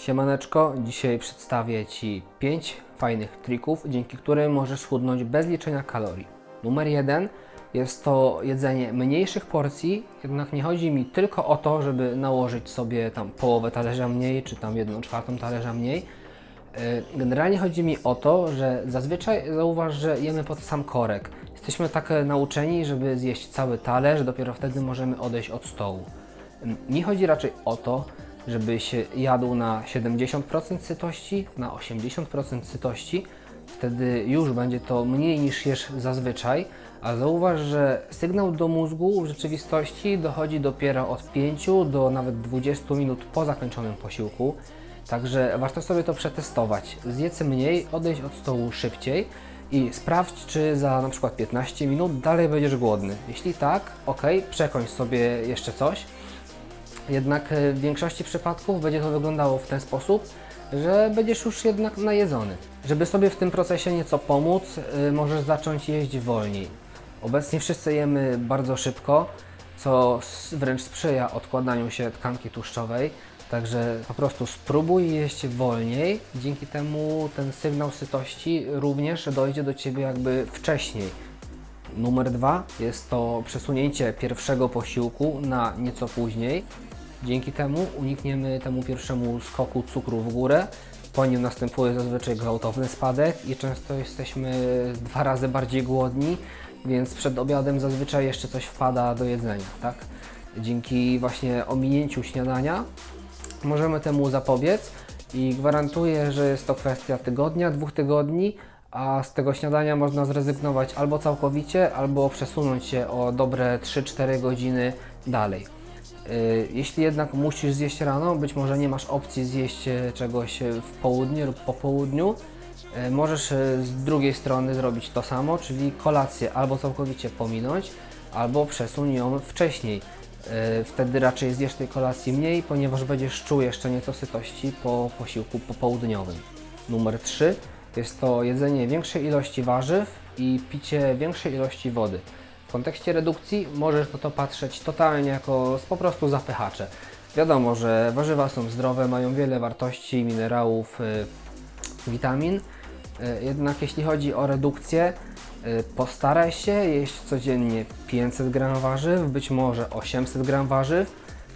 Siemaneczko, dzisiaj przedstawię Ci 5 fajnych trików, dzięki którym możesz schudnąć bez liczenia kalorii. Numer jeden jest to jedzenie mniejszych porcji, jednak nie chodzi mi tylko o to, żeby nałożyć sobie tam połowę talerza mniej, czy tam jedną czwartą talerza mniej. Yy, Generalnie chodzi mi o to, że zazwyczaj zauważ, że jemy pod sam korek. Jesteśmy tak e, nauczeni, żeby zjeść cały talerz, dopiero wtedy możemy odejść od stołu. Mi chodzi raczej o to, żebyś jadł na 70% sytości, na 80% sytości, wtedy już będzie to mniej niż jesz zazwyczaj, a zauważ, że sygnał do mózgu w rzeczywistości dochodzi dopiero od 5 do nawet 20 minut po zakończonym posiłku. Także warto sobie to przetestować. Zjedz mniej, odejść od stołu szybciej i sprawdź, czy za na przykład 15 minut dalej będziesz głodny. Jeśli tak, ok, przekończ sobie jeszcze coś. Jednak e, w większości przypadków będzie to wyglądało w ten sposób, że będziesz już jednak najedzony. Żeby sobie w tym procesie nieco pomóc, y, możesz zacząć jeść wolniej. Obecnie wszyscy jemy bardzo szybko, co wręcz sprzyja odkładaniu się tkanki tłuszczowej. Także po prostu spróbuj jeść wolniej, dzięki temu ten sygnał sytości również dojdzie do Ciebie jakby wcześniej. Numer dwa jest to przesunięcie pierwszego posiłku na nieco później. Dzięki temu unikniemy temu pierwszemu skoku cukru w górę. Po nim następuje zazwyczaj gwałtowny spadek i często jesteśmy dwa razy bardziej głodni, więc przed obiadem zazwyczaj jeszcze coś wpada do jedzenia, tak? Dzięki właśnie ominięciu śniadania możemy temu zapobiec i gwarantuję, że jest to kwestia tygodnia, dwóch tygodni, a z tego śniadania można zrezygnować albo całkowicie, albo przesunąć się o dobre 3-4 godziny dalej. Y, Jeśli jednak musisz zjeść rano, być może nie masz opcji zjeść e, czegoś e, w południe lub po południu, e, możesz z drugiej strony zrobić to samo, czyli kolację albo całkowicie pominąć, albo przesuń ją wcześniej. Wtedy raczej zjesz tej kolacji mniej, ponieważ będziesz czuł jeszcze nieco sytości po posiłku popołudniowym. Numer 3 jest to jedzenie większej ilości warzyw i picie większej ilości wody. W kontekście redukcji możesz na to patrzeć totalnie jako po prostu zapychacze. Wiadomo, że warzywa są zdrowe, mają wiele wartości, minerałów, y, witamin. Y, Jednak jeśli chodzi o redukcję, y, postaraj się jeść codziennie 500 gram warzyw, być może 800 gram warzyw.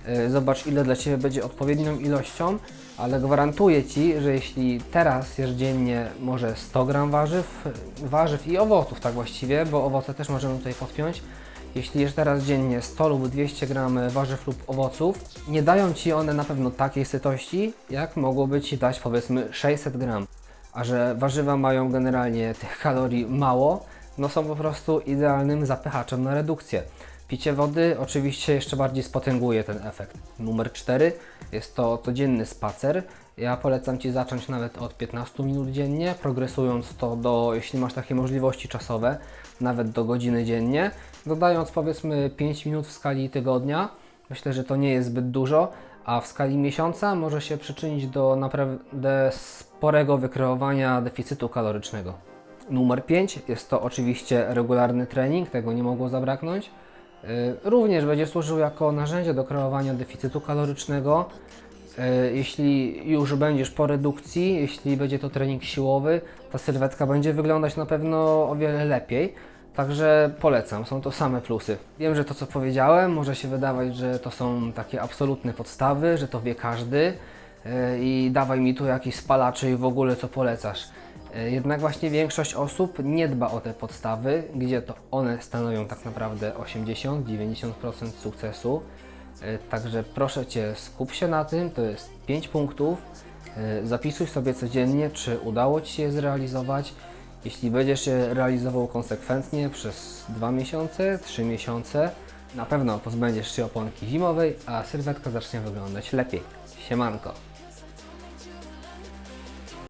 Y, Zobacz, ile dla Ciebie będzie odpowiednią ilością, ale gwarantuję Ci, że jeśli teraz jesz dziennie może 100 gram warzyw, warzyw i owoców tak właściwie, bo owoce też możemy tutaj podpiąć, jeśli jesz teraz dziennie 100 lub 200 gram warzyw lub owoców, nie dają Ci one na pewno takiej sytości, jak mogłoby Ci dać powiedzmy 600 gram. A że warzywa mają generalnie tych kalorii mało, no są po prostu idealnym zapychaczem na redukcję. Picie wody oczywiście jeszcze bardziej spotęguje ten efekt. Numer 4 jest to codzienny spacer. Ja polecam Ci zacząć nawet od 15 minut dziennie, progresując to do, jeśli masz takie możliwości czasowe, nawet do godziny dziennie, dodając powiedzmy 5 minut w skali tygodnia. Myślę, że to nie jest zbyt dużo, a w skali miesiąca może się przyczynić do naprawdę sporego wykreowania deficytu kalorycznego. Numer 5 jest to oczywiście regularny trening, tego nie mogło zabraknąć. Yy, Również będzie służył jako narzędzie do kreowania deficytu kalorycznego. Yy, Jeśli już będziesz po redukcji, jeśli będzie to trening siłowy, ta sylwetka będzie wyglądać na pewno o wiele lepiej. Także polecam, są to same plusy. Wiem, że to co powiedziałem może się wydawać, że to są takie absolutne podstawy, że to wie każdy yy, i dawaj mi tu jakieś spalacze i w ogóle co polecasz. E, Jednak właśnie większość osób nie dba o te podstawy, gdzie to one stanowią tak naprawdę 80-90% sukcesu. E, Także proszę Cię, skup się na tym, to jest 5 punktów. E, Zapisuj sobie codziennie, czy udało Ci się je zrealizować. Jeśli będziesz je realizował konsekwentnie przez 2 miesiące, 3 miesiące, na pewno pozbędziesz się oponki zimowej, a sylwetka zacznie wyglądać lepiej. Siemanko!